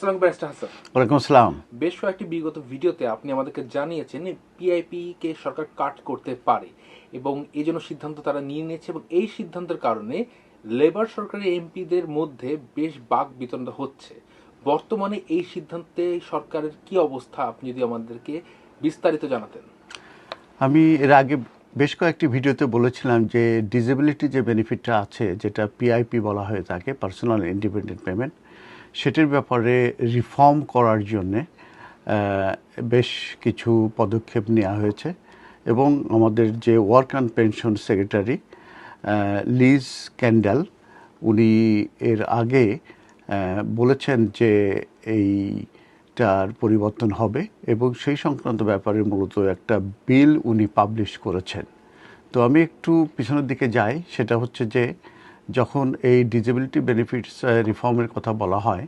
আসসালাম ব্যারিস্টার হাসান। ওয়ালাইকুম আসসালাম। বেশ কয়েকটি বিগত ভিডিওতে আপনি আমাদেরকে জানিয়েছেন পিআইপি কে সরকার কাট করতে পারে এবং এই জন্য সিদ্ধান্ত তারা নিয়ে নিয়েছে এবং এই সিদ্ধান্তের কারণে লেবার সরকারি এমপিদের মধ্যে বেশ বাক বিতণ্ডা হচ্ছে। বর্তমানে এই সিদ্ধান্তে সরকারের কি অবস্থা আপনি যদি আমাদেরকে বিস্তারিত জানাতেন। আমি এর আগে বেশ কয়েকটি ভিডিওতে বলেছিলাম যে ডিসেবিলিটি যে বেনিফিটটা আছে যেটা পিআইপি বলা হয়ে থাকে পার্সোনাল ইন্ডিপেন্ডেন্ট পেমেন্ট সেটির ব্যাপারে রিফর্ম করার জন্যে বেশ কিছু পদক্ষেপ নেওয়া হয়েছে এবং আমাদের যে work and pension secretary Liz Kendall উনি এর আগে বলেছেন যে এইটার পরিবর্তন হবে এবং সেই সংক্রান্ত ব্যাপারে মূলত একটা বিল উনি পাবলিশ করেছেন। তো আমি একটু পিছনের দিকে যাই, সেটা হচ্ছে যে যখন এই ডিজেবিলিটি বেনিফিটস রিফর্মের কথা বলা হয়,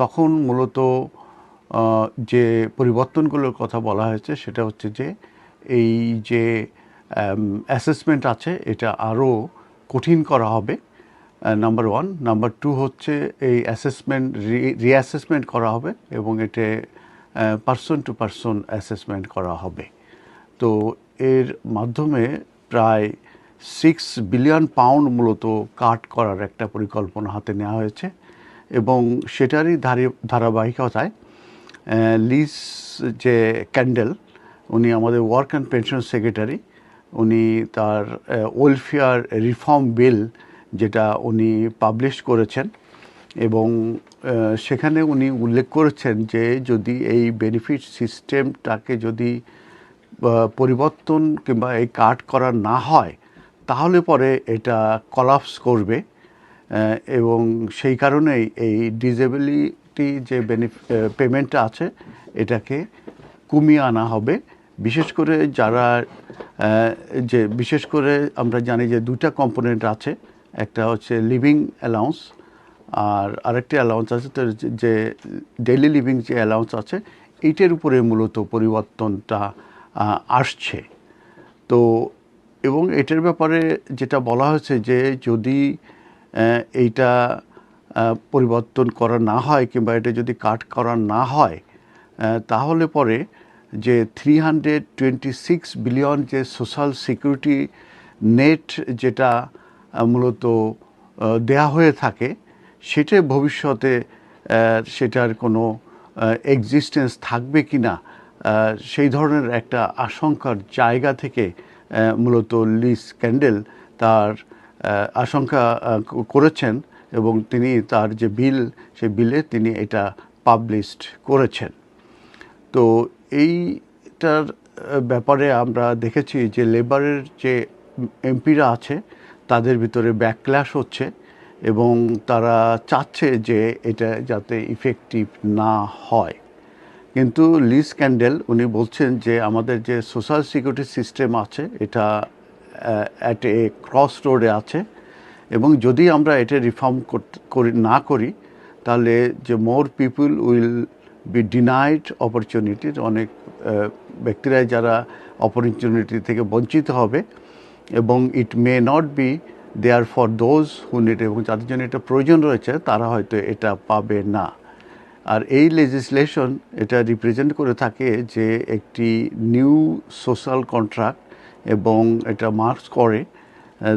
তখন মূলত যে পরিবর্তনগুলোর কথা বলা হয়েছে সেটা হচ্ছে যে, এই যে অ্যাসেসমেন্ট আছে, এটা আরও কঠিন করা হবে নাম্বার ওয়ান নাম্বার টু হচ্ছে এই অ্যাসেসমেন্ট রিঅ্যাসেসমেন্ট করা হবে এবং এতে পার্সন টু পার্সন অ্যাসেসমেন্ট করা হবে। তো এর মাধ্যমে প্রায় সিক্স বিলিয়ন পাউন্ড মূলত কাট করার একটা পরিকল্পনা হাতে নেওয়া হয়েছে এবং সেটারই ধারি, ধারাবাহিকতায় লিজ যে ক্যান্ডেল উনি আমাদের ওয়ার্ক অ্যান্ড পেনশন সেক্রেটারি উনি তার ওয়েলফেয়ার রিফর্ম বিল যেটা উনি পাবলিশ করেছেন এবং সেখানে উনি উল্লেখ করেছেন যে যদি এই বেনিফিট সিস্টেমটাকে যদি পরিবর্তন কিংবা এই কাট করা না হয় তাহলে পরে এটা কলাপস করবে এবং সেই কারণেই এই ডিজেবিলিটি যে পেমেন্টটা আছে, এটাকে কমিয়ে আনা হবে। বিশেষ করে যারা যে বিশেষ করে আমরা জানি যে দুটা কম্পোনেন্ট আছে, একটা হচ্ছে লিভিং অ্যালাউন্স আর আরেকটি অ্যালাউন্স আছে, তো যে- যে ডেইলি লিভিং যে অ্যালাউন্স আছে, এইটার উপরে মূলত পরিবর্তনটা আসছে। তো এবং এটার ব্যাপারে যেটা বলা হয়েছে যে যদি এইটা পরিবর্তন করা না হয় কিংবা এটা যদি কাট করা না হয় তাহলে পরে যে three hundred twenty six billion যে সোশ্যাল সিকিউরিটি নেট যেটা মূলত দেয়া হয়ে থাকে, সেটা ভবিষ্যতে সেটার কোনো এক্সিস্টেন্স থাকবে কি না সেই ধরনের একটা আশঙ্কার জায়গা থেকে মূলত লিস ক্যান্ডেল তার আশঙ্কা করেছেন এবং তিনি তার যে বিল সে বিলে তিনি এটা পাবলিশড করেছেন। তো এইটার ব্যাপারে আমরা দেখেছি যে লেবারের যে এমপিরা আছে, তাদের ভিতরে ব্যাকক্ল্যাশ হচ্ছে এবং তারা চাচ্ছে যে এটা যাতে ইফেক্টিভ না হয়। কিন্তু লিজ ক্যান্ডেল উনি বলছেন যে আমাদের যে সোশ্যাল সিকিউরিটি সিস্টেম আছে, এটা অ্যাট এ ক্রস রোডে আছে। এবং যদি আমরা এটা রিফর্ম করি, না করি, তাহলে যে more people will be denied অপরচুনিটির অনেক ব্যক্তিরাই যারা অপরচুনিটি থেকে বঞ্চিত হবে, এবং it may not be there for those who need এবং যাদের জন্য এটা প্রয়োজন রয়েছে, তারা হয়তো এটা পাবে না। আর এই লেজিসলেশন এটা রিপ্রেজেন্ট করে থাকে যে একটি নিউ সোশ্যাল কন্ট্রাক্ট এবং এটা মার্কস করে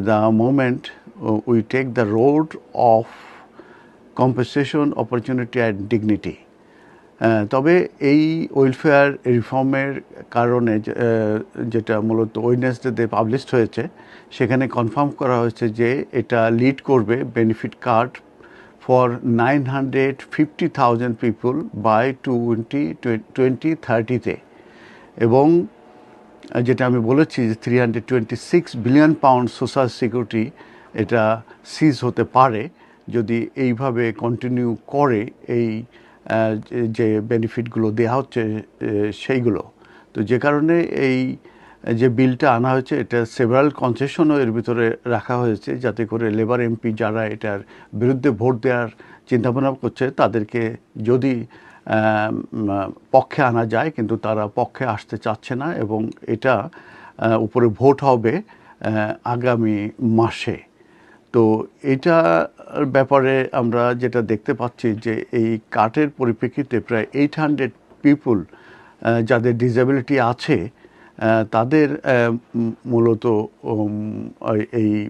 the moment we take the road of compassion opportunity and dignity তবে এই ওয়েলফেয়ার রিফর্মের কারণে যেটা মূলত ওয়েডনেসডেতে পাবলিশড হয়েছে, সেখানে কনফার্ম করা হয়েছে যে এটা লিড করবে benefit card thousand people by twenty twenty থার্টিতে এবং যেটা আমি বলেছি যে three hundred twenty six billion pound social security এটা সিজ হতে পারে যদি এইভাবে কন্টিনিউ করে এই যে বেনিফিটগুলো দেওয়া হচ্ছে সেইগুলো। তো যে কারণে এই যে বিলটা আনা হয়েছে, এটা সেভারাল কনসেশনও এর ভিতরে রাখা হয়েছে যাতে করে লেবার এমপি যারা এটার বিরুদ্ধে ভোট দেওয়ার চিন্তাভাবনা করছে, তাদেরকে যদি পক্ষে আনা যায়, কিন্তু তারা পক্ষে আসতে চাচ্ছে না এবং এটা উপরে ভোট হবে আগামী মাসে। তো এটার ব্যাপারে আমরা যেটা দেখতে পাচ্ছি যে এই কার্ডের পরিপ্রেক্ষিতে প্রায় এইট হান্ড্রেড পিপুল যাদের ডিসেবিলিটি আছে তাদের মূলত এই-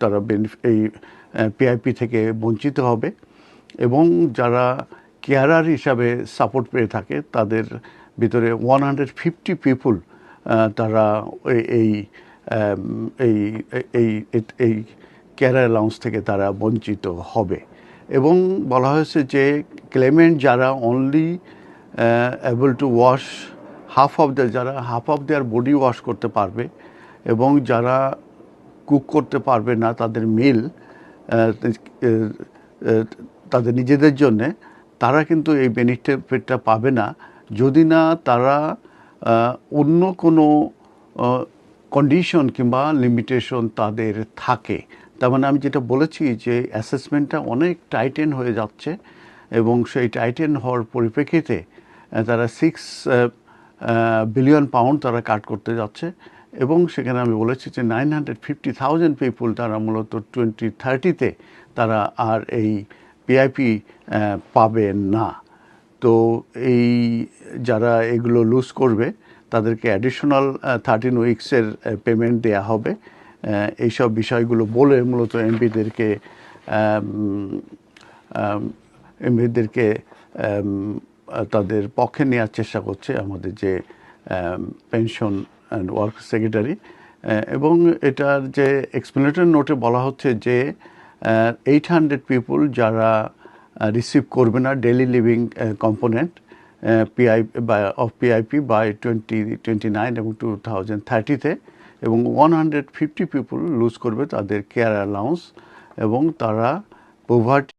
তারা এই পিআইপি থেকে বঞ্চিত হবে এবং যারা কেয়ারার হিসাবে সাপোর্ট পেয়ে থাকে, তাদের ভিতরে ওয়ান হান্ড্রেড ফিফটি পিপুল তারা এই এই, এই- এই কেয়ার অ্যালাউন্স থেকে তারা বঞ্চিত হবে। এবং বলা হয়েছে যে ক্লেমেন্ট যারা only able to wash half of the যারা half of their body wash করতে পারবে এবং যারা কুক করতে পারবে না তাদের মিল তাদের নিজেদের জন্যে, তারা কিন্তু এই বেনিফিটটা পাবে না। যদি না তারা অন্য কোনো কন্ডিশন কিংবা লিমিটেশন তাদের থাকে। তার মানে আমি যেটা বলেছি যে অ্যাসেসমেন্টটা অনেক টাইটেন হয়ে যাচ্ছে এবং সেই টাইটেন হওয়ার পরিপ্রেক্ষিতে তারা সিক্স বিলিয়ন পাউন্ড তারা কাট করতে যাচ্ছে। এবং সেখানে আমি বলেছি যে nine hundred fifty thousand people তারা মূলত টোয়েন্টি থার্টিতে তারা আর এই পিআইপি পাবে না। তো এই যারা এগুলো লুজ করবে, তাদেরকে অ্যাডিশনাল থার্টিন উইক্সের পেমেন্ট দেয়া হবে। এইসব বিষয়গুলো বলে মূলত এমপিদেরকে এমপিদেরকে তাদের পক্ষে নেওয়ার চেষ্টা করছে আমাদের যে পেনশন অ্যান্ড ওয়ার্ক সেক্রেটারি এবং এটার যে এক্সপ্লেনেটর নোটে বলা হচ্ছে যে এইট হান্ড্রেড পিপুল যারা রিসিভ করবে না daily living component P I বা of PIP by twenty twenty nine এবং টু থাউজেন্ড থার্টিতে এবং one hundred fifty people lose করবে তাদের কেয়ার অ্যালাউন্স এবং তারা পোভার্টি